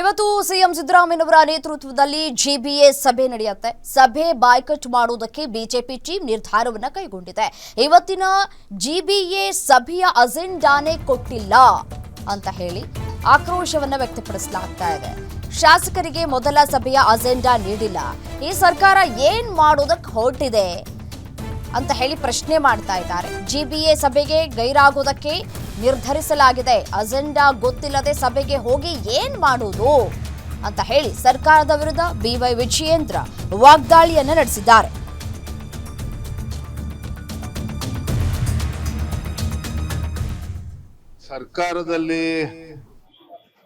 ಇವತ್ತು ಸಿಎಂ ಸಿದ್ದರಾಮಯ್ಯನವರ ನೇತೃತ್ವದಲ್ಲಿ ಜಿಬಿಎ ಸಭೆ ನಡೆಯುತ್ತೆ. ಸಭೆ ಬಾಯ್ಕಟ್ ಮಾಡುವುದಕ್ಕೆ ಬಿಜೆಪಿ ಟೀಮ್ ನಿರ್ಧಾರವನ್ನು ಕೈಗೊಂಡಿದೆ. ಇವತ್ತಿನ ಜಿಬಿಎ ಸಭೆಯ ಅಜೆಂಡಾನೇ ಕೊಟ್ಟಿಲ್ಲ ಅಂತ ಹೇಳಿ ಆಕ್ರೋಶವನ್ನು ವ್ಯಕ್ತಪಡಿಸಲಾಗ್ತಾ ಇದೆ. ಶಾಸಕರಿಗೆ ಮೊದಲ ಸಭೆಯ ಅಜೆಂಡಾ ನೀಡಿಲ್ಲ. ಈ ಸರ್ಕಾರ ಏನ್ ಮಾಡೋದಕ್ಕೆ ಹೊರಟಿದೆ ಅಂತ ಹೇಳಿ ಪ್ರಶ್ನೆ ಮಾಡ್ತಾ ಇದ್ದಾರೆ. ಜಿಬಿಎ ಸಭೆಗೆ ಗೈರಾಗೋದಕ್ಕೆ ನಿರ್ಧರಿಸಲಾಗಿದೆ. ಅಜೆಂಡಾ ಗೊತ್ತಿಲ್ಲದೆ ಸಭೆಗೆ ಹೋಗಿ ಏನ್ ಮಾಡುವುದು? ಅಂತ ಹೇಳಿ ಸರ್ಕಾರದ ವಿರುದ್ಧ ಬಿವೈ ವಿಜಯೇಂದ್ರ ವಾಗ್ದಾಳಿಯನ್ನ ನಡೆಸಿದ್ದಾರೆ. ಸರ್ಕಾರದಲ್ಲಿ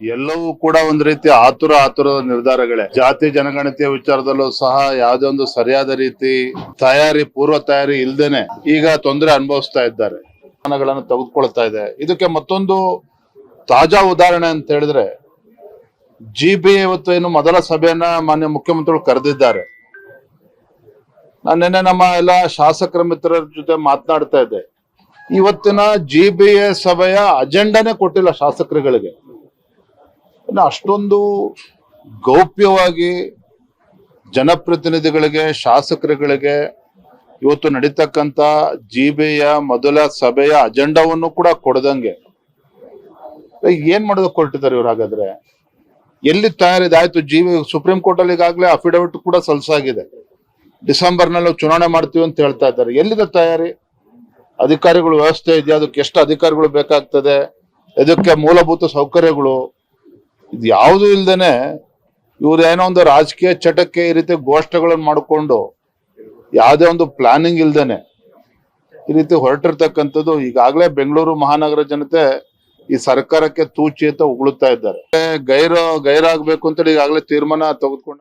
ಎಲ್ಲವೂ ಕೂಡ ಒಂದ್ ರೀತಿ ಆತುರ ಆತುರದ ನಿರ್ಧಾರಗಳೇ. ಜಾತಿ ಜನಗಣತಿಯ ವಿಚಾರದಲ್ಲೂ ಸಹ ಯಾವುದೇ ಒಂದು ಸರಿಯಾದ ರೀತಿ ತಯಾರಿ, ಪೂರ್ವ ತಯಾರಿ ಇಲ್ದೇನೆ ಈಗ ತೊಂದರೆ ಅನುಭವಿಸ್ತಾ ಇದ್ದಾರೆ. ತೀರ್ಮಾನಗಳನ್ನು ತೆಗೆದುಕೊಳ್ತಾ ಇದೆ. ಇದಕ್ಕೆ ಮತ್ತೊಂದು ತಾಜಾ ಉದಾಹರಣೆ ಅಂತ ಹೇಳಿದ್ರೆ ಜಿ ಬಿ ಇವತ್ತು ಏನು ಮೊದಲ ಸಭೆಯನ್ನ ಮಾನ್ಯ ಮುಖ್ಯಮಂತ್ರಿಗಳು ಕರೆದಿದ್ದಾರೆ. ನಾನು ನಿನ್ನೆ ನಮ್ಮ ಎಲ್ಲ ಶಾಸಕರ ಮಿತ್ರರ ಜೊತೆ ಮಾತನಾಡ್ತಾ ಇದ್ದೆ. ಇವತ್ತಿನ ಜಿ ಬಿ ಎ ಸಭೆಯ ಅಜೆಂಡಾನೇ ಕೊಟ್ಟಿಲ್ಲ ಶಾಸಕರುಗಳಿಗೆ. ಅಷ್ಟೊಂದು ಗೌಪ್ಯವಾಗಿ ಜನಪ್ರತಿನಿಧಿಗಳಿಗೆ, ಶಾಸಕರುಗಳಿಗೆ ಇವತ್ತು ನಡೀತಕ್ಕಂತ ಜಿಬಿಯ ಮೊದಲ ಸಭೆಯ ಅಜೆಂಡಾವನ್ನು ಕೂಡ ಕೊಡದಂಗೆ. ಏನ್ ಮಾಡೋದಕ್ಕೆ ಹೊರಟಿದ್ದಾರೆ ಇವ್ರು ಹಾಗಾದ್ರೆ? ಎಲ್ಲಿ ತಯಾರಿದಾಯ್ತು ಜಿ ಸುಪ್ರೀಂ ಕೋರ್ಟ್ ಅಲ್ಲಿ ಈಗಾಗಲೇ ಅಫಿಡವಿಟ್ ಕೂಡ ಸಲ್ಸಾಗಿದೆ. ಡಿಸೆಂಬರ್ನಲ್ಲಿ ಚುನಾವಣೆ ಮಾಡ್ತೀವಿ ಅಂತ ಹೇಳ್ತಾ ಇದ್ದಾರೆ. ಎಲ್ಲಿದೆ ತಯಾರಿ? ಅಧಿಕಾರಿಗಳು ವ್ಯವಸ್ಥೆ ಇದೆಯಾ? ಅದಕ್ಕೆ ಎಷ್ಟು ಅಧಿಕಾರಿಗಳು ಬೇಕಾಗ್ತದೆ? ಇದಕ್ಕೆ ಮೂಲಭೂತ ಸೌಕರ್ಯಗಳು? ಇದು ಯಾವುದು ಇಲ್ದೇನೆ ಇವ್ರು ಏನೋ ಒಂದು ರಾಜಕೀಯ ಚಟಕ್ಕೆ ಈ ರೀತಿ ಘೋಷಣೆಗಳನ್ನು ಮಾಡಿಕೊಂಡು ಯಾವುದೇ ಒಂದು ಪ್ಲಾನಿಂಗ್ ಇಲ್ದೇನೆ. ಈ ರೀತಿ ಹೊರಟಿರ್ತಕ್ಕಂಥದ್ದು ಈಗಾಗಲೇ ಬೆಂಗಳೂರು ಮಹಾನಗರ ಜನತೆ ಈ ಸರ್ಕಾರಕ್ಕೆ ತೂಚಿ ಅಂತ ಉಗುಳುತ್ತಾ ಇದ್ದಾರೆ. ಗೈರ ಗೈರಾಗಬೇಕು ಅಂತೇಳಿ ಈಗಾಗಲೇ ತೀರ್ಮಾನ ತೆಗೆದುಕೊಂಡು